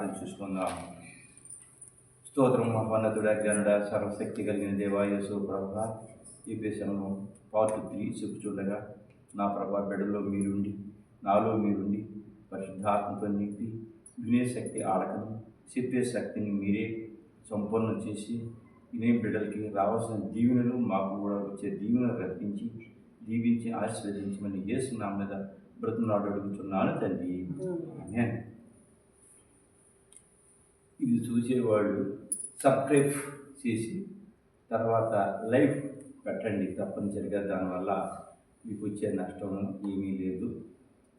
ప్రార్థన చూసుకుందాం. స్తోత్రం మహోన్నతుడ జనుడ సర్వశక్తి కలిగిన దేవాయసు ప్రభ ఈ దేశంలో పార్ట్ త్రీ చెప్పుచుండగా నా ప్రభా బిడ్డలో మీరుండి నాలో మీరుండి పరిశుద్ధాత్మతో నింపి వినే శక్తి ఆడకను చెప్పే శక్తిని మీరే సంపూర్ణ చేసి వినే బిడ్డలకి రావాల్సిన దీవెనలు మాకు కూడా వచ్చే దీవెనలు రప్పించి దీవించి ఆశీర్వదించమని యేసు నా మీద బ్రతునాడు అడుగుతున్నాను తండ్రి ఆమేన్. ఇది చూసేవాళ్ళు సబ్స్క్రైబ్ చేసి తర్వాత లైవ్ పెట్టండి తప్పనిసరిగా. దానివల్ల మీకు వచ్చే నష్టం ఏమీ లేదు.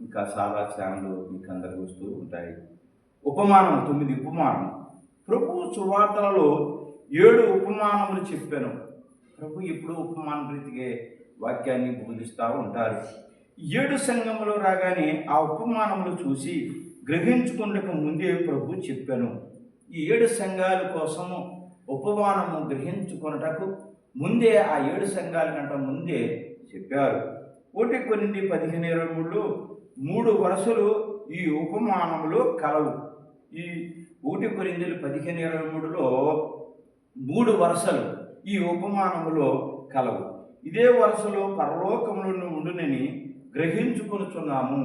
ఇంకా చాలా ఛానళ్ళు మీకు అందరికి వస్తూ ఉంటాయి. ఉపమానం తొమ్మిది ఉపమానం. ప్రభు సువార్తలలో ఏడు ఉపమానములు చెప్పాను. ప్రభు ఎప్పుడు ఉపమాన రీతిగా వాక్యాన్ని బోధిస్తూ ఉంటారు. ఏడు సంఘములు రాగానే ఆ ఉపమానములు చూసి గ్రహించుకున్నకు ముందే ప్రభు చెప్పాను. ఈ ఏడు సంఘాల కోసము ఉపమానము గ్రహించుకొనుటకు ముందే ఆ ఏడు సంఘాల కంటే ముందే చెప్పారు. ఒకటి కొన్ని పదిహేను ఇరవై మూడు మూడు వరుసలు ఈ ఉపమానములో కలవు. ఈ ఒకటి కొరిందలు పదిహేను ఇరవై మూడులో మూడు వరుసలు ఈ ఉపమానములో కలవు. ఇదే వరుసలో పరలోకములను ఉండునని గ్రహించుకొనుచున్నాము.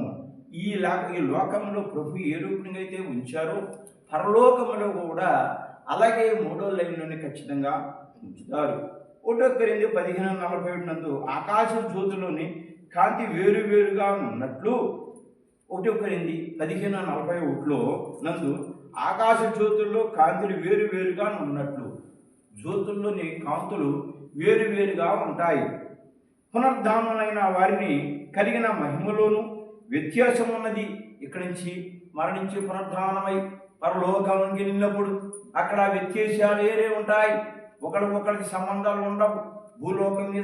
ఈ లా ఈ లోకంలో ప్రభు ఏ రూపంగా అయితే ఉంచారో పరలోకములో కూడా అలాగే మూడో లైన్లోనే ఖచ్చితంగా ఉంచుతారు. ఒకటో క్రింది పదిహేను నలభై ఏడు నందు ఆకాశ జ్యోతిలోని కాంతి వేరు వేరుగా ఉన్నట్లు ఒకటి కొరింది పదిహేను నలభై ఒకటిలో నందు ఆకాశ జ్యోతుల్లో కాంతులు వేరు వేరుగా ఉన్నట్లు జ్యోతుల్లోని కాంతులు వేరు వేరుగా ఉంటాయి. పునర్ధానులైన వారిని కలిగిన మహిమలోను వ్యత్యాసం ఉన్నది ఇక్కడి నుంచి మరణించి పునర్ధానమై పరలోకానికి వెళ్ళినప్పుడు అక్కడ వ్యత్యాసాలు ఏరే ఉంటాయి? ఒకరికి ఒకరికి సంబంధాలు ఉండవు. భూలోకం మీద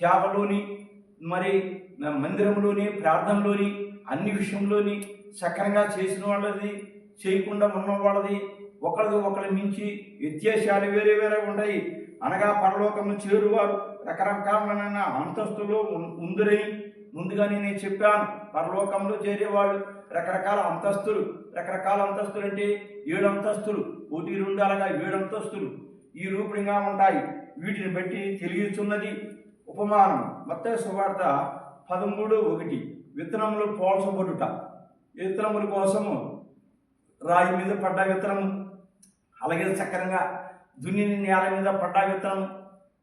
సేవలోని మరి మందిరంలోని ప్రార్థనలోని అన్ని విషయంలోని సక్రంగా చేసిన వాళ్ళది చేయకుండా ఉన్న వాళ్ళది ఒకరిది ఒకరి మించి వ్యత్యాసాలు వేరే వేరే ఉంటాయి. అనగా పరలోకము చేరువారు రకరకాలమైన అంతస్తులో ఉం- ఉందిరని ముందుగానే నేను చెప్పాను. పరలోకంలో చేరేవాళ్ళు రకరకాల అంతస్తులు. రకరకాల అంతస్తులు అంటే ఏడు అంతస్తులు. ఒకటి రెండు అలాగా ఏడు అంతస్తులు. ఈ రూపంగా ఉంటాయి. వీటిని బట్టి తెలియచున్నది ఉపమానం. మొత్తం సువార్త పదమూడు ఒకటి. విత్తనములు పోల్చబడుట. విత్తనముల కోసము? రాయి మీద పడ్డ విత్తనము. అలాగే చక్కరంగా దున్నిన నేల మీద పడ్డ విత్తనం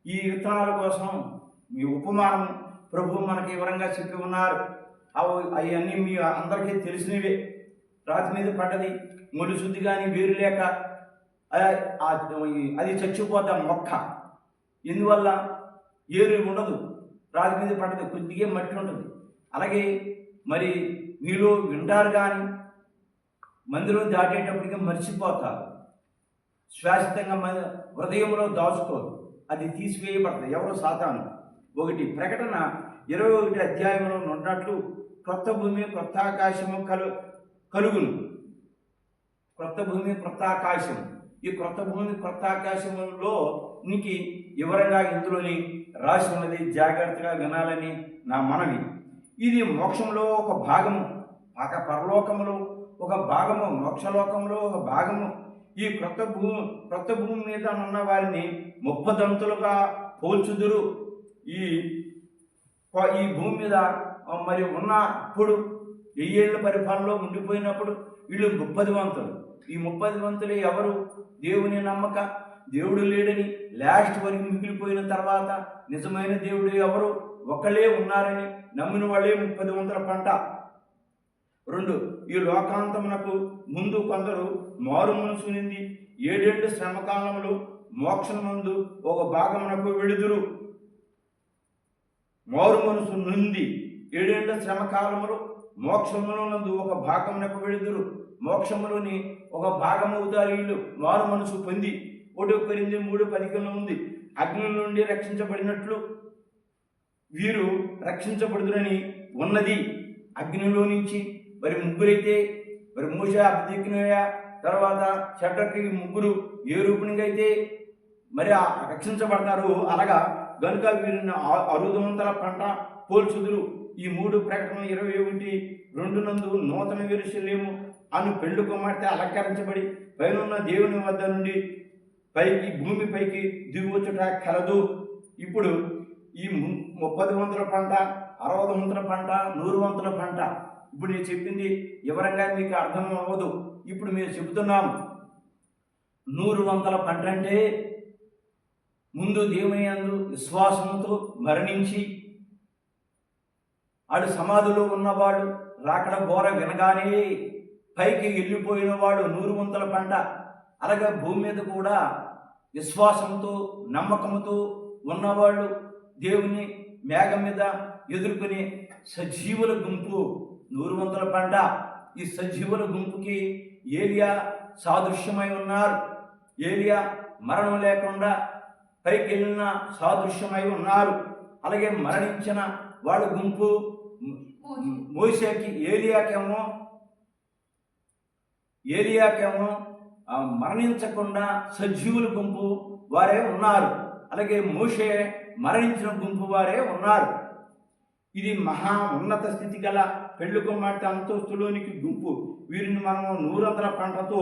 ఈ విత్తనాల కోసం మీ ఉపమానం ప్రభు మనకి వివరంగా చెప్పి ఉన్నారు. అవి అవన్నీ మీ అందరికీ తెలిసినవే. రాతి మీద పడ్డది. మొలి శుద్ధి కానీ వేరు లేక అది చచ్చిపోతాం మొక్క. ఎందువల్ల? ఏరు ఉండదు. రాతి మీద పడ్డది. కొద్దిగా మట్టి ఉంటుంది. అలాగే మరి మీలో వింటారు కానీ మందిరం దాటేటప్పటికి మర్చిపోతారు. శాశ్వతంగా మన హృదయంలో దాచుకోరు. అది తీసివేయబడతాయి. ఎవరు సాతాను. ఒకటి ప్రకటన ఇరవై ఒకటి అధ్యాయంలో ఉన్నట్లు క్రొత్త భూమి క్రొత్త ఆకాశము కలు కలుగును. క్రొత్త భూమి క్రొత్త ఆకాశం. ఈ క్రొత్త భూమి క్రొత్త ఆకాశంలో నీకు వివరంగా ఇందులోని రాసి ఉన్నది జాగ్రత్తగా వినాలని నా మనవి. ఇది మోక్షంలో ఒక భాగము పాక పరలోకములో ఒక భాగము మోక్షలోకంలో ఒక భాగము. ఈ క్రొత్త భూమి క్రొత్త భూమి మీద ఉన్న వారిని ముప్పదంతులుగా పోల్చుదురు. ఈ ఈ భూమి మీద మరి ఉన్నప్పుడు వెయ్యేళ్ళ పరిపాలనలో ఉండిపోయినప్పుడు వీళ్ళు ముప్పది వంతులు. ఈ ముప్పది వంతులు ఎవరు? దేవుని నమ్మక. దేవుడు లేడని లాస్ట్ వరకు మిగిలిపోయిన తర్వాత నిజమైన దేవుడు ఎవరు? ఒకళ్ళే ఉన్నారని నమ్మిన వాళ్ళే ముప్పది వంతుల పంట. రెండు ఈ లోకాంతమునకు ముందు కొందరు మారు మనసునింది ఏడేళ్ళ శ్రమకాలంలో మోక్షమునందు ఒక భాగమునకు వెడుదురు మారు మనసు నుండి ఏడేళ్ళ శ్రమకాలములు మోక్షమునందు ఒక భాగమునకు వెడుదురు మోక్షములోని ఒక భాగమవుతారు వీళ్ళు మారు మనసు పొంది ఒకటి ఒకరింది మూడు పదికల్లో ఉంది. అగ్ని నుండి రక్షించబడినట్లు వీరు రక్షించబడుదురని ఉన్నది. అగ్నిలో నుంచి మరి ముగ్గురైతే మరి మూష అబ్దిక్నయ తర్వాత షడ్రకి ముగ్గురు ఏ రూపంగా అయితే మరి రక్షించబడతారు అనగా గనుక వీరిని అరుదవంతల పంట పోల్చుదురు. ఈ మూడు ప్రకటన ఇరవై ఒకటి రెండు నందు నూతన విరుషలేము అను పెళ్ళి కుమార్తె అలంకరించబడి పైనున్న దేవుని వద్ద నుండి పైకి భూమిపైకి దిగువచ్చుట కలదు. ఇప్పుడు ఈ ము- ముప్పది వంతుల పంట అరవై వంతుల పంట నూరు వంతుల పంట. ఇప్పుడు నేను చెప్పింది వివరంగా మీకు అర్థం అవ్వదు. ఇప్పుడు మేము చెబుతున్నాం నూరు వంతుల పంట అంటే ముందు దేవుని అందు విశ్వాసంతో మరణించి ఆడు సమాధిలో ఉన్నవాడు రాకడ ఘోర వినగానే పైకి వెళ్ళిపోయిన వాడు నూరు ముంతల పంట. అలాగే భూమి మీద కూడా విశ్వాసంతో నమ్మకంతో ఉన్నవాళ్ళు దేవుని మేఘం మీద ఎదుర్కొనే సజీవుల గుంపు నూరు వందల పంట. ఈ సజీవుల గుంపుకి ఏలియా సాదృశ్యమై ఉన్నారు. ఏలియా మరణం లేకుండా పైకి వెళ్ళిన సాదృశ్యమై ఉన్నారు. అలాగే మరణించిన వాళ్ళ గుంపు మోసేకి ఏలియాకేమో ఏలియాకేమో మరణించకుండా సజీవుల గుంపు వారే ఉన్నారు. అలాగే మోషే మరణించిన గుంపు వారే ఉన్నారు. ఇది మహా ఉన్నత స్థితి గల పెళ్ళి కుమార్తె అంతస్తులోనికి గుంపు. వీరిని మనము నూరు వందల పంటతో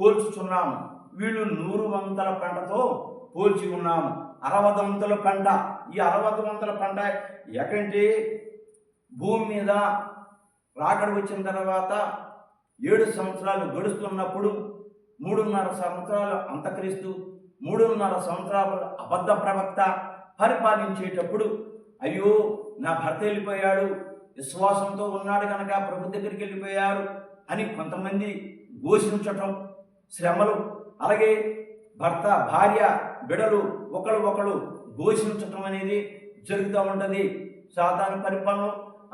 పోల్చుచున్నాము. వీళ్ళు నూరు వందల పంటతో పోల్చి ఉన్నాము. అరవై పంట. ఈ అరవై పంట ఎక్కడంటే భూమి మీద రాకడ వచ్చిన తర్వాత ఏడు సంవత్సరాలు గడుస్తున్నప్పుడు మూడున్నర సంవత్సరాలు అంతక్రీస్తు మూడున్నర సంవత్సరాలు అబద్ధ ప్రవక్త పరిపాలించేటప్పుడు అయ్యో నా భర్త వెళ్ళిపోయాడు విశ్వాసంతో ఉన్నాడు కనుక ప్రభు దగ్గరికి వెళ్ళిపోయారు అని కొంతమంది ఘోషించటం శ్రమలు. అలాగే భర్త భార్య బిడలు ఒకరు ఒకరు ఘోషించటం అనేది జరుగుతూ ఉంటుంది. సాధారణ పరిపాలన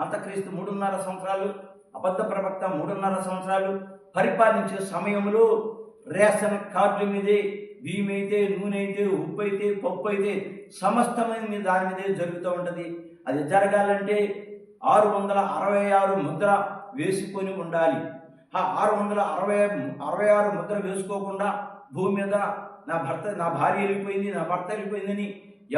అంతక్రీస్తు మూడున్నర సంవత్సరాలు అబద్ధ ప్రవక్త మూడున్నర సంవత్సరాలు పరిపాలించే సమయంలో రేషన్ కార్డుల మీదే బియ్యమైతే నూనె అయితే ఉప్పు అయితే పప్పు అయితే సమస్తమైన దాని మీదే జరుగుతూ ఉంటుంది. అది జరగాలంటే ఆరు వందల అరవై ఆరు ముద్ర వేసుకొని ఉండాలి. ఆ ఆరు వందల అరవై అరవై ఆరు ముద్ర వేసుకోకుండా భూమి మీద నా భర్త నా భార్య వెళ్ళిపోయింది నా భర్త వెళ్ళిపోయిందని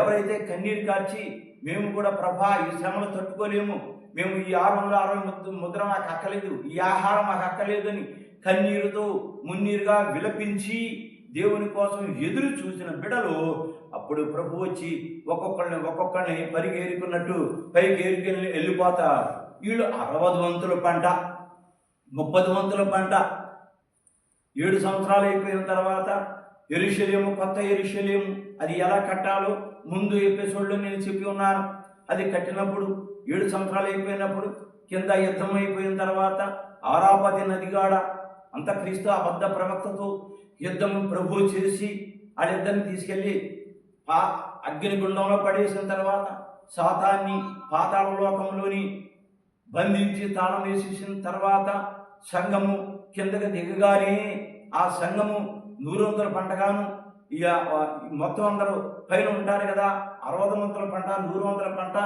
ఎవరైతే కన్నీరు కార్చి మేము కూడా ప్రభా ఈ శ్రమలు తట్టుకోలేము. మేము ఈ ఆరు వందల అరవై ముద్ర ముద్ర మాకు అక్కలేదు. ఈ ఆహారం మాకు అక్కలేదని కన్నీరుతో మున్నీరుగా విలపించి దేవుని కోసం ఎదురు చూసిన బిడలు అప్పుడు ప్రభు వచ్చి ఒక్కొక్కరిని ఒక్కొక్కరిని పరిగేరుకున్నట్టు పైకి ఏరుకెళ్ళి వెళ్ళిపోతారు. వీళ్ళు అరవది వంతుల పంట ముప్పది వంతుల పంట. ఏడు సంవత్సరాలు అయిపోయిన తర్వాత ఎరుశల్యము కొత్త ఎరుశల్యము అది ఎలా కట్టాలో ముందు ఎపిసోడ్లో నేను చెప్పి ఉన్నాను. అది కట్టినప్పుడు ఏడు సంవత్సరాలు అయిపోయినప్పుడు కింద యుద్ధం అయిపోయిన తర్వాత ఆరాపతి నదిగాడ అంత క్రీస్తు అబద్ధ ప్రవక్తతో యుద్ధం ప్రభు చేసి వాళ్ళిద్దరిని తీసుకెళ్ళి పా అగ్నిగుండంలో పడేసిన తర్వాత సాతాన్ని పాతాళ లోకంలోని బంధించి తాళం వేసేసిన తర్వాత సంఘము కిందకి దిగగానే ఆ సంఘము నూరు వందల పంటగాను ఇక మొత్తం అందరూ పైన ఉంటారు కదా అరవై వందల పంట నూరు వందల పంట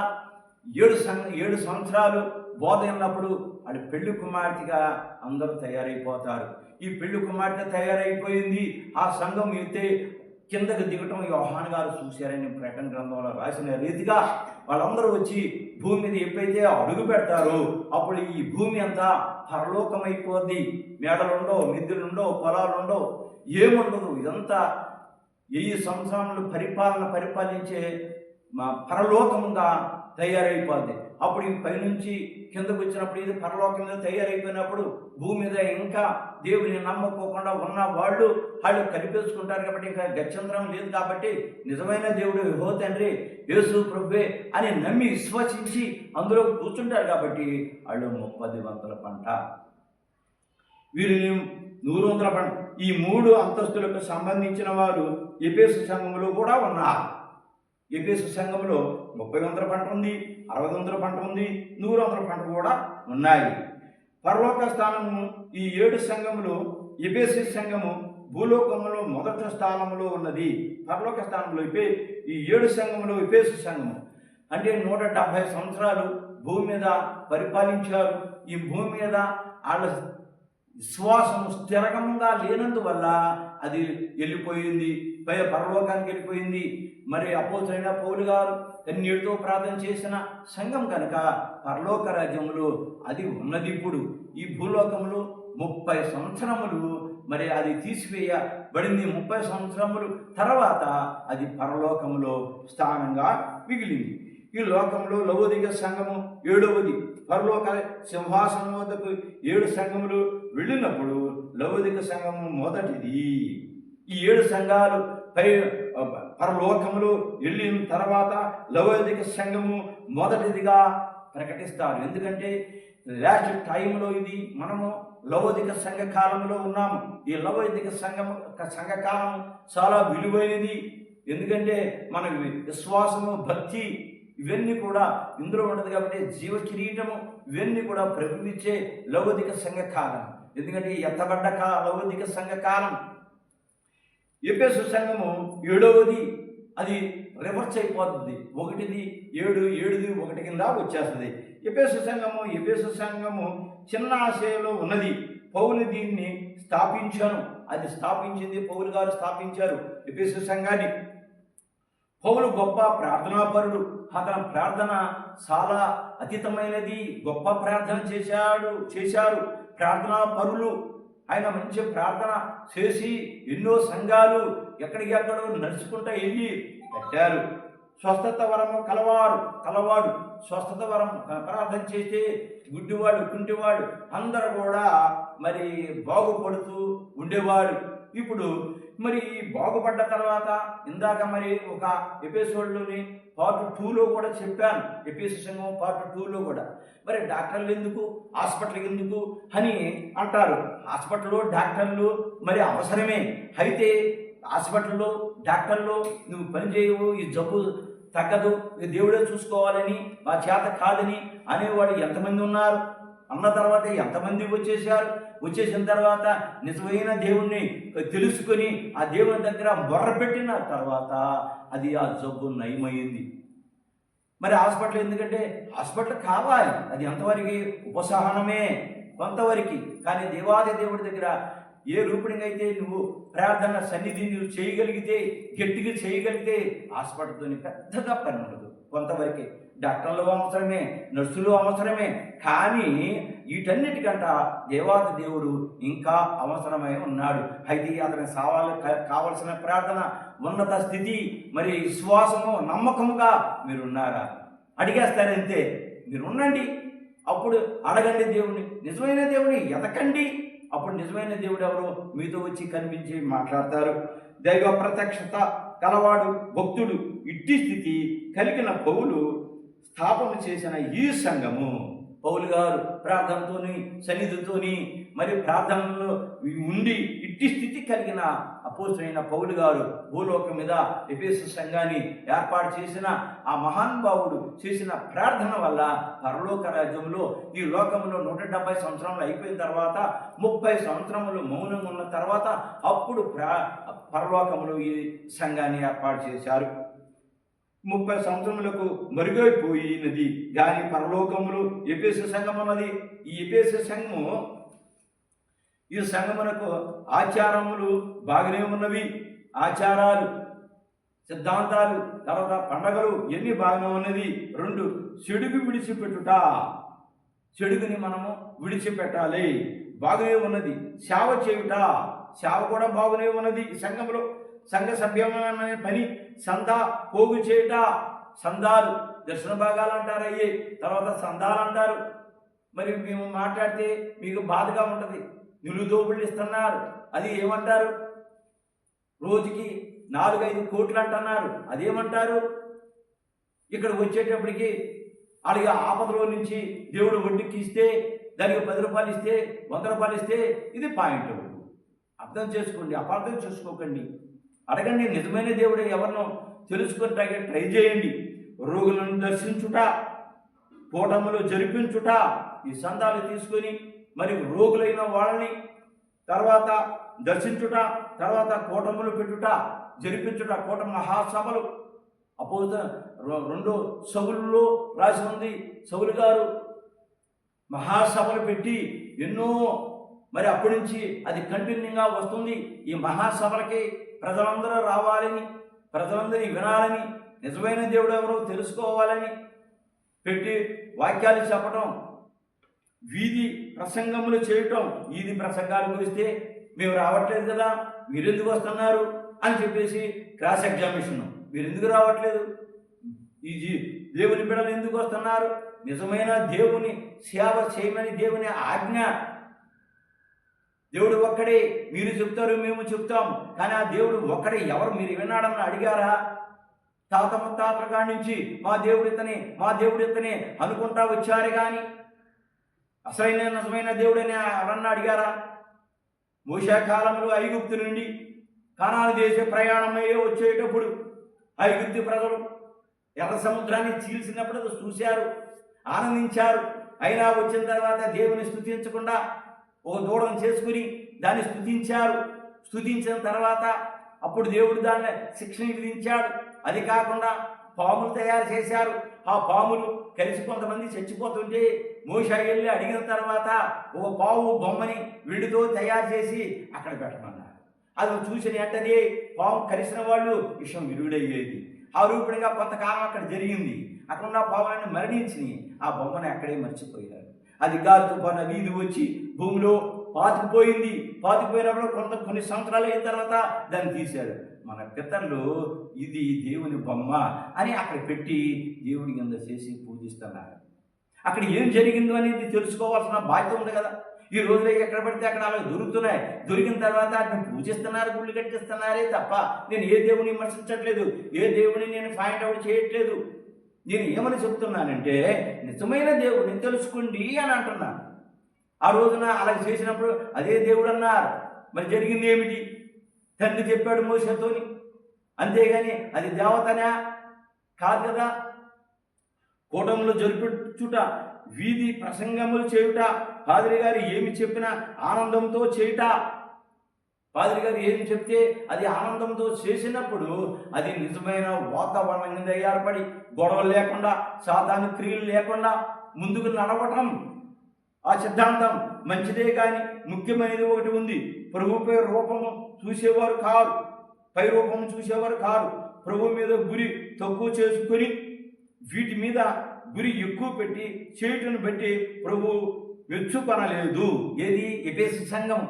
ఏడు సం ఏడు సంవత్సరాలు బోధ ఉన్నప్పుడు అది పెళ్ళి కుమార్తెగా అందరూ తయారైపోతారు. ఈ పెళ్ళి కుమార్తె తయారైపోయింది. ఆ సంఘం అయితే కిందకి దిగటం యోహాన్ గారు చూశారని ప్రకటన గ్రంథంలో రాసిన రీతిగా వాళ్ళందరూ వచ్చి భూమి మీద ఎప్పుడైతే అడుగు పెడతారో అప్పుడు ఈ భూమి అంతా పరలోకమైపోద్ది. మేడలుండో నిధులుండో పొలాలుండో ఏముండదు. ఇదంతా వెయ్యి సంవత్సరాలు పరిపాలన పరిపాలించే మా పరలోకముగా తయారైపోద్ది. అప్పుడు ఈ పైనుంచి కిందకు వచ్చినప్పుడు ఇది పరలోకం మీద తయారైపోయినప్పుడు భూమి మీద ఇంకా దేవుని నమ్మకోకుండా ఉన్న వాళ్ళు వాళ్ళు కలిపేసుకుంటారు కాబట్టి ఇంకా గచ్చంతరం లేదు కాబట్టి నిజమైన దేవుడు హో తండ్రి యేసు ప్రభువే అని నమ్మి విశ్వసించి అందులో కూర్చుంటారు కాబట్టి వాళ్ళు ముప్పది వందల పంట. వీరిని నూరు వందల పంట. ఈ మూడు అంతస్తులకు సంబంధించిన వారు ఎపేసు సంఘంలో కూడా ఉన్నారు. ఎపేసు సంఘంలో ముప్పై వందల పంట ఉంది అరవై వందల పంట ఉంది నూరు వందల పంట కూడా ఉన్నాయి. పరలోక స్థానము ఈ ఏడు సంఘములు ఎపేసు సంఘము భూలోకంలో మొదటి స్థానంలో ఉన్నది. పరలోక స్థానంలో ఇపే ఈ ఏడు సంఘములు ఎపేసు సంఘము. అంటే నూట డెబ్భై సంవత్సరాలు భూమి మీద పరిపాలించారు. ఈ భూమి మీద వాళ్ళ విశ్వాసం స్థిరకంగా లేనందువల్ల అది వెళ్ళిపోయింది. పై పరలోకానికి వెళ్ళిపోయింది. మరి అపోసరైన పౌలు గారు కన్నీటితో ప్రార్థన చేసిన సంఘం కనుక పరలోక రాజ్యంలో అది ఉన్నది ఇప్పుడు. ఈ భూలోకంలో ముప్పై సంవత్సరములు మరి అది తీసివేయబడింది. ముప్పై సంవత్సరములు తర్వాత అది పరలోకములో స్థానంగా మిగిలింది. ఈ లోకంలో లవోదిక సంఘము ఏడవది. పరలోక సింహాసనం వద్దకు ఏడు సంఘములు వెళ్ళినప్పుడు లవోదిక సంఘము మొదటిది. ఈ ఏడు సంఘాలు పై పరలోకములు వెళ్ళిన తర్వాత లవోదిక సంఘము మొదటిదిగా ప్రకటిస్తారు. ఎందుకంటే లాస్ట్ టైంలో ఇది మనము లవోదిక సంఘ కాలంలో ఉన్నాము. ఈ లవోదిక సంఘం సంఘకాలం చాలా విలువైనది. ఎందుకంటే మన విశ్వాసము భక్తి ఇవన్నీ కూడా ఇందులో ఉండదు కాబట్టి జీవ కిరీటము ఇవన్నీ కూడా ప్రకటించే లౌదిక సంఘ సంఘకాలం ఎందుకంటే ఎత్తబడ్డ కా లౌకిక సంఘకాలం ఎపేసు సంఘము ఏడవది అది రివర్స్ అయిపోతుంది. ఒకటిది ఏడు ఏడుది ఒకటి కింద వచ్చేస్తుంది. ఎపేసు సంఘము ఎపేసు సంఘము చిన్న ఆశయలో ఉన్నది. పౌలు దీన్ని స్థాపించాను. అది స్థాపించింది పౌలు గారు స్థాపించారు ఎపేసు సంఘాన్ని. పౌలు గొప్ప ప్రార్థనాపరుడు. అతని ప్రార్థన చాలా అతీతమైనది. గొప్ప ప్రార్థన చేశాడు చేశారు. ప్రార్థనా పరులు ఆయన మంచి ప్రార్థన చేసి ఎన్నో సంఘాలు ఎక్కడికెక్కడో నడుచుకుంటూ వెళ్ళి కట్టారు. స్వస్థత వరము కలవారు కలవాడు స్వస్థత వరం ప్రార్థన చేస్తే గుడ్డివాడు కుంటివాడు అందరూ కూడా మరి బాగుపడుతూ ఉండేవాడు ఇప్పుడు మరి బాగుపడ్డ తర్వాత ఇందాక మరి ఒక ఎపిసోడ్లోని పార్ట్ టూలో కూడా చెప్పాను. ఎపిసోడ్ సంఘం పార్ట్ టూలో కూడా. మరి డాక్టర్లు ఎందుకు? హాస్పిటల్ ఎందుకు? అని అంటారు. హాస్పిటల్లో డాక్టర్లు మరి అవసరమే. అయితే హాస్పిటల్లో డాక్టర్లు నువ్వు పని చేయవు ఈ జబ్బు తగ్గదు ఈ దేవుడే చూసుకోవాలని మా చేత కాదని అనేవాడు ఎంతమంది ఉన్నారు? అన్న తర్వాత ఎంతమంది వచ్చేసారు వచ్చేసిన తర్వాత నిజమైన దేవుణ్ణి తెలుసుకొని ఆ దేవుని దగ్గర మొర్రపెట్టిన తర్వాత అది ఆ జబ్బు నయమైంది. మరి హాస్పిటల్ ఎందుకంటే హాస్పిటల్ కావాలి. అది ఎంతవరకు ఉపసహనమే కొంతవరకు. కానీ దేవాది దేవుడి దగ్గర ఏ రూపుడినైతే నువ్వు ప్రార్థన సన్నిధి నువ్వు చేయగలిగితే గట్టిగా చేయగలిగితే హాస్పిటల్తోని పెద్దగా పని ఉండదు. కొంతవరకే డాక్టర్లు అవసరమే నర్సులు అవసరమే కానీ వీటన్నిటికంట దేవాది దేవుడు ఇంకా అవసరమై ఉన్నాడు. అయితే అతని సవాళ్ళు కావలసిన ప్రార్థన ఉన్నత స్థితి మరి విశ్వాసము నమ్మకముగా మీరున్నారా? అడిగేస్తారంతే మీరు ఉండండి అప్పుడు అడగండి దేవుణ్ణి. నిజమైన దేవుని ఎతకండి. అప్పుడు నిజమైన దేవుడు ఎవరో మీతో వచ్చి కనిపించి మాట్లాడతారు. దైవ ప్రత్యక్షత కలవాడు భక్తుడు ఇట్టి స్థితి కలిగిన పౌలు స్థాపన చేసిన ఈ సంఘము పౌలు గారు ప్రార్థనతోని సన్నిధితోని మరి ప్రార్థనలో ఉండి ఇట్టి స్థితి కలిగిన అపోసరైన పౌలు గారు భూలోకం మీద ఎపేస సంఘాన్ని ఏర్పాటు చేసిన ఆ మహానుభావుడు చేసిన ప్రార్థన వల్ల పరలోక రాజ్యంలో ఈ లోకంలో నూట డెబ్బై సంవత్సరంలో అయిపోయిన తర్వాత ముప్పై సంవత్సరములు మౌనం ఉన్న తర్వాత అప్పుడు ప్రా పరలోకములు ఈ సంఘాన్ని ఏర్పాటు చేశారు. ముప్పై సంవత్సరములకు మరుగైపోయినది. దాని పరలోకములు ఎపేస సంఘం అన్నది ఈ ఎపేస సంఘము ఈ సంఘమునకు ఆచారములు బాగానే ఉన్నవి. ఆచారాలు సిద్ధాంతాలు తర్వాత పండగలు ఎన్ని బాగానే ఉన్నది? రెండు చెడుగు విడిచిపెట్టుట. చెడుగుని మనము విడిచిపెట్టాలి. బాగానే ఉన్నది. సేవ చేయుట. సేవ కూడా బాగానే ఉన్నది ఈ సంఘంలో సంఘ సభ్యమనే పని సందా పోగు చేయుట. సందాలు దర్శన భాగాలు అంటారు అయ్యి తర్వాత సందాలు అంటారు. మరి మేము మాట్లాడితే మీకు బాధగా ఉంటుంది. నిలుదోబుళ్ళు ఇస్తున్నారు. అది ఏమంటారు? రోజుకి నాలుగైదు కోట్లు అంటున్నారు. అదేమంటారు? ఇక్కడ వచ్చేటప్పటికి అలాగే ఆపదలో నుంచి దేవుడు వడ్డీకి ఇస్తే దానికి పది రూపాయలు ఇస్తే వంద రూపాయలు ఇస్తే ఇది పాయింట్. అర్థం చేసుకోండి అపార్థం చేసుకోకండి. అడగండి నిజమైన దేవుడు ఎవరినో తెలుసుకుంటాకే ట్రై చేయండి. రోగులను దర్శించుట కూటములు జరిపించుట ఈ సందాలు తీసుకొని మరి రోగులైన వాళ్ళని తర్వాత దర్శించుట తర్వాత కూటములు పెట్టుట జరిపించుట కూట మహాసభలు. అపోజ రెండు సభుల్లో రాసి ఉంది సభులు గారు మహాసభలు పెట్టి ఎన్నో మరి అప్పటి నుంచి అది కంటిన్యూగా వస్తుంది. ఈ మహాసభలకి ప్రజలందరూ రావాలని ప్రజలందరినీ వినాలని నిజమైన దేవుడు ఎవరో తెలుసుకోవాలని పెట్టి వాక్యాలు చెప్పటం వీధి ప్రసంగములు చేయటం వీధి ప్రసంగాలు వస్తే మేము రావట్లేదు కదా మీరు ఎందుకు వస్తున్నారు అని చెప్పేసి క్రాస్ ఎగ్జామినేషన్. మీరు ఎందుకు రావట్లేదు? ఈ దేవుని బిడ్డలు ఎందుకు వస్తున్నారు? నిజమైన దేవుని సేవ చేయమని దేవుని ఆజ్ఞ దేవుడు ఒక్కడే మీరు చెప్తారు మేము చెప్తాం. కానీ ఆ దేవుడు ఒక్కడే ఎవరు మీరు విన్నాడని అడిగారా? తాత ముత్తాతల కాడి నుంచి మా దేవుడు ఇతనే మా దేవుడు ఇతనే అనుకుంటా వచ్చారు కానీ అసలైన నిజమైన దేవుడని ఎవరన్నా అడిగారా? మూషా కాలంలో ఐగుప్తు నుండి కానాలు చేసే ప్రయాణమయ్యే వచ్చేటప్పుడు ఐగుప్తు ప్రజలు ఎర్ర సముద్రాన్ని చీల్చినప్పుడు చూశారు ఆనందించారు. అయినా వచ్చిన తర్వాత దేవుని స్థుతించకుండా ఒక దూడను చేసుకుని దాన్ని స్థుతించారు స్థుతించిన తర్వాత అప్పుడు దేవుడు దాన్ని శిక్షణ విధించాడు అది కాకుండా పాములు తయారు చేశారు. ఆ పాములు కలిసి కొంతమంది చచ్చిపోతుంటే మోషా వెళ్ళి అడిగిన తర్వాత ఒక పావు బొమ్మని విడితో తయారు చేసి అక్కడ పెట్టమన్నారు. అది చూసిన వెంటనే పాము కలిసిన వాళ్ళు విషయం విలువడయ్యేది ఆ రూపంగా కొంతకాలం అక్కడ జరిగింది. అక్కడ ఉన్న పావులన్నీ మరణించి ఆ బొమ్మని అక్కడే మర్చిపోయారు. అది గాలి తుఫాను వీధి వచ్చి భూమిలో పాతుకుపోయింది. పాతుకుపోయినప్పుడు కొంత కొన్ని సంవత్సరాలు అయిన తర్వాత దాన్ని తీశారు మన పితరులు ఇది దేవుని బొమ్మ అని అక్కడ పెట్టి దేవుని కింద చేసి పూజిస్తున్నారు. అక్కడ ఏం జరిగిందో అనేది తెలుసుకోవాల్సిన బాధ్యత ఉంది కదా. ఈ రోజు ఎక్కడ పడితే అక్కడ అలా దొరుకుతున్నాయి. దొరికిన తర్వాత అక్కడ పూజిస్తున్నారు గుళ్ళు కట్టిస్తున్నారే తప్ప నేను ఏ దేవుని విమర్శించట్లేదు. ఏ దేవుని నేను ఫైండ్ అవుట్ చేయట్లేదు. నేను ఏమని చెప్తున్నానంటే నిజమైన దేవుడిని తెలుసుకోండి అని అంటున్నాను ఆ రోజున అలా చేసినప్పుడు అదే దేవుడు అన్నారు. మరి జరిగింది ఏమిటి? తండ్రి చెప్పాడు మోసతోని అంతేగాని అది దేవతనా? కాదు కదా. కూటములు జరిపించుట వీధి ప్రసంగములు చేయుట పాదిరి గారు ఏమి చెప్పినా ఆనందంతో చేయుట పాదిరి గారు ఏం చెప్తే అది ఆనందంతో చేసినప్పుడు అది నిజమైన వాతావరణం కింద ఏర్పడి గొడవలు లేకుండా సాధారణ క్రియలు లేకుండా ముందుకు నడవటం. ఆ సిద్ధాంతం మంచిదే కానీ ముఖ్యమైనది ఒకటి ఉంది. ప్రభుపై రూపము చూసేవారు కారు. పై రూపము చూసేవారు కారు. ప్రభు మీద గురి తక్కువ చేసుకొని వీటి మీద గురి ఎక్కువ పెట్టి చేయుటను బట్టి ప్రభు మెచ్చుకొనలేదు. ఏది? ఎపేసి సంఘం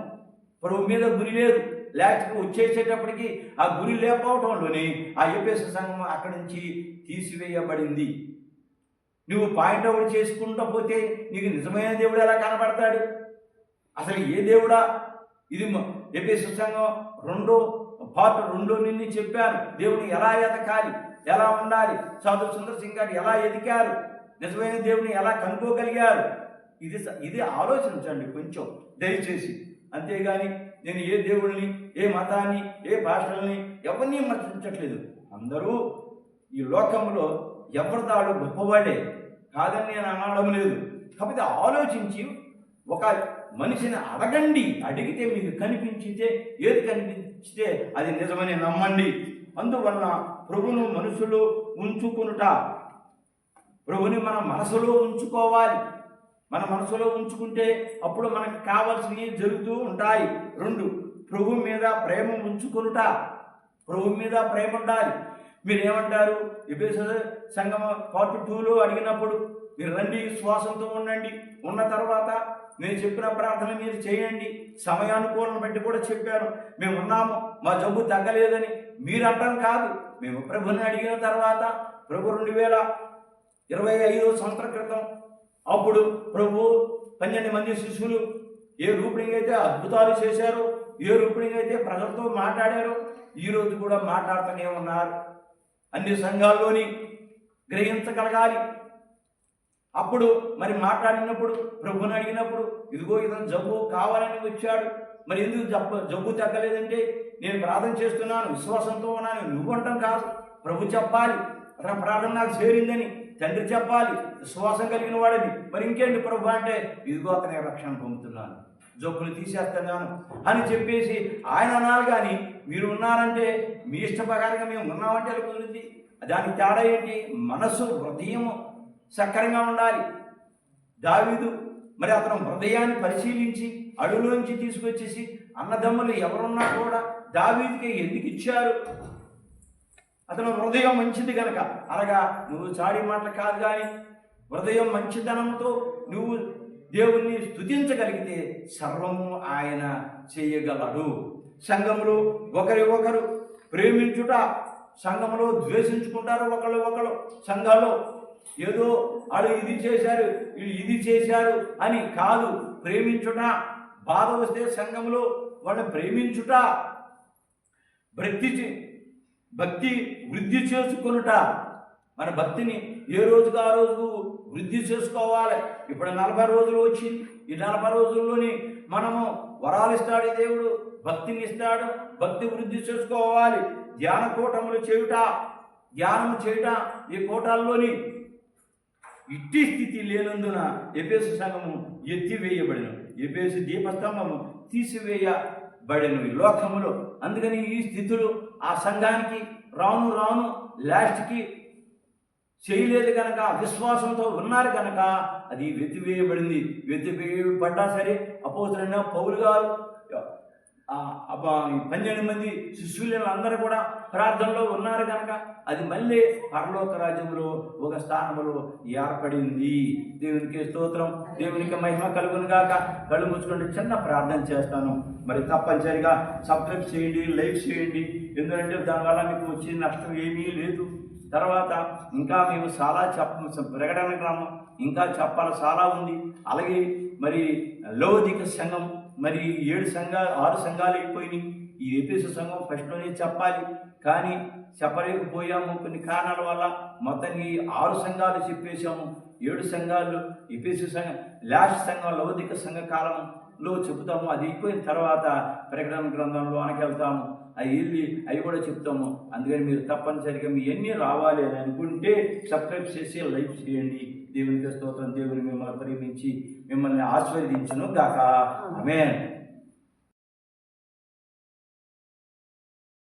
ప్రభు మీద గురి లేదు. లేకపోతే వచ్చేసేటప్పటికి ఆ గురి లేకపోవటంలోనే ఆ ఎపేసి సంఘం అక్కడి నుంచి తీసివేయబడింది. నువ్వు పాయింట్ అవుట్ చేసుకుంటూ పోతే నీకు నిజమైన దేవుడు ఎలా కనబడతాడు? అసలు ఏ దేవుడా? ఇది ఎపేసి సంఘం రెండో పార్ట్ రెండో నిన్ను చెప్పాను. దేవుని ఎలా ఎదకాలి? ఎలా ఉండాలి? సాధు సుందర్ సింగ్ గారు ఎలా ఎదిగారు? నిజమైన దేవుని ఎలా కనుక్కోగలిగారు? ఇది ఇది ఆలోచించండి కొంచెం. దయచేసి అంతేగాని నేను ఏ దేవుడిని ఏ మతాన్ని ఏ భాషల్ని ఎవరిని మర్చించట్లేదు అందరూ ఈ లోకంలో ఎవరిదాడు గొప్పవాడే కాదని నేను అనడం లేదు. కాకపోతే ఆలోచించి ఒక మనిషిని అడగండి. అడిగితే మీకు కనిపించితే ఏది కనిపించితే అది నిజమని నమ్మండి. అందువలన ప్రభును మనసులో ఉంచుకునుట ప్రభుని మన మనసులో ఉంచుకోవాలి. మన మనసులో ఉంచుకుంటే అప్పుడు మనకు కావాల్సినవి జరుగుతూ ఉంటాయి. రెండు ప్రభు మీద ప్రేమ ఉంచుకొనుట. ప్రభు మీద ప్రేమ ఉండాలి. మీరు ఏమంటారు ఎపిస సంగమ పార్ట్ టూలో అడిగినప్పుడు మీరు రండి శ్వాసంతో ఉండండి. ఉన్న తర్వాత నేను చెప్పిన ప్రార్థన మీరు చేయండి. సమయానుకూలం బట్టి కూడా చెప్పాను. మేము ఉన్నాము మా జబ్బు తగ్గలేదని మీరు అంటాం కాదు. మేము ప్రభుని అడిగిన తర్వాత ప్రభు రెండు వేల ఇరవై ఐదో సంవత్సరం క్రితం అప్పుడు ప్రభు పన్నెండు మంది శిష్యులు ఏ రూపంగా అయితే అద్భుతాలు చేశారో ఏ రూపంగా అయితే ప్రజలతో మాట్లాడారో ఈ రోజు కూడా మాట్లాడుతూనే ఉన్నారు. అన్ని సంఘాల్లోని గ్రహించగలగాలి. అప్పుడు మరి మాట్లాడినప్పుడు ప్రభుని అడిగినప్పుడు ఇదిగో ఇతను జబ్బు కావాలని వచ్చాడు. మరి ఎందుకు జబ్బు జబ్బు తగ్గలేదంటే నేను ప్రార్థన చేస్తున్నాను విశ్వాసంతో ఉన్నాను నువ్వు అంటాం కాదు. ప్రభు చెప్పాలి అతను ప్రార్థన నాకు చేరిందని. తండ్రి చెప్పాలి విశ్వాసం కలిగిన వాడని. మరి ఇంకేంటి ప్రభు అంటే ఇదిగో అతని రక్షణ పొందుతున్నాను జబ్బులు తీసేస్తున్నాను అని చెప్పేసి ఆయన అన్నారు కానీ మీరు ఉన్నారంటే మీ ఇష్ట ప్రకారంగా మేము ఉన్నామంటే కుదిరింది? దానికి తేడా ఏంటి? మనసు హృదయం సక్రంగా ఉండాలి. దావీదు మరి అతను హృదయాన్ని పరిశీలించి అడుగులోంచి తీసుకొచ్చేసి అన్నదమ్ములు ఎవరున్నా కూడా దావీదికి ఎందుకు ఇచ్చారు? అతను హృదయం మంచిది కనుక అనగా నువ్వు చాడి మాటలు కాదు కానీ హృదయం మంచిదనంతో నువ్వు దేవుణ్ణి స్తుతించగలిగితే సర్వము ఆయన చేయగలడు. సంఘములు ఒకరి ఒకరు ప్రేమించుట సంఘములో ద్వేషించుకుంటారు ఒకళ్ళు ఒకళ్ళు. సంఘాల్లో ఏదో వాళ్ళు ఇది చేశారు వీళ్ళు ఇది చేశారు అని కాదు ప్రేమించుట. బాధ వస్తే సంఘంలో వాళ్ళని ప్రేమించుట. భక్తి భక్తి వృద్ధి చేసుకొనుట. మన భక్తిని ఏ రోజుకు ఆ రోజుకు వృద్ధి చేసుకోవాలి? ఇప్పుడు నలభై రోజులు వచ్చింది ఈ నలభై రోజుల్లోని మనము వరాలు ఇస్తాడు దేవుడు భక్తిని ఇస్తాడు భక్తి వృద్ధి చేసుకోవాలి. ధ్యాన కూటములు చేయుట ధ్యానం చేయుట ఈ కూటాల్లోని ఇట్టి స్థితి లేనందున ఎపేసు సంఘము ఎత్తివేయబడిన. ఎపేసు దీపస్తంభము తీసివేయబడిన ఈ లోకములో. అందుకని ఈ స్థితులు ఆ సంఘానికి రాను రాను లాస్ట్కి చేయలేదు కనుక విశ్వాసంతో ఉన్నారు కనుక అది వెతివేయబడింది. వెతివేయబడ్డా సరే అపోతులైన పౌలు గారు పన్నెండు మంది శిష్యులను అందరూ కూడా ప్రార్థనలో ఉన్నారు కనుక అది మళ్ళీ పరలోక రాజ్యంలో ఒక స్థానంలో ఏర్పడింది. దేవునికి స్తోత్రం దేవునికి మహిమ కలుగును గాక. కళ్ళు మూసుకుంటే చిన్న ప్రార్థన చేస్తాను. మరి తప్పనిసరిగా సబ్స్క్రైబ్ చేయండి లైక్ చేయండి. ఎందుకంటే దానివల్ల మీకు వచ్చే నష్టం ఏమీ లేదు. తర్వాత ఇంకా మేము చాలా చెప్ప ప్రకటన గ్రామం ఇంకా చెప్పాలి చాలా ఉంది. అలాగే మరి లౌదిక సంఘం మరి ఏడు సంఘాలు ఆరు సంఘాలు అయిపోయినాయి. ఈ ఎపిఎస్ సంఘం ఫస్ట్లోనే చెప్పాలి. కానీ చెప్పలేకపోయాము. కొన్ని కారణాల వల్ల మొత్తం ఈ ఆరు సంఘాలు చెప్పేశాము. ఏడు సంఘాలు ఎపిఎస్ సంఘం లాస్ట్ సంఘం లౌదిక సంఘ కాలంలో చెబుతాము. అది అయిపోయిన తర్వాత ప్రకటన గ్రంథంలో వెళ్తాము అవి వెళ్ళి అవి కూడా చెప్తాము. అందుకని మీరు తప్పనిసరిగా మీ ఎన్ని రావాలి అని అనుకుంటే సబ్స్క్రైబ్ చేసి లైక్ చేయండి. దేవునికి స్తోత్రం దేవుని మిమ్మల్ని ప్రేమించి మిమ్మల్ని ఆశీర్వదించును గాక ఆమెన్.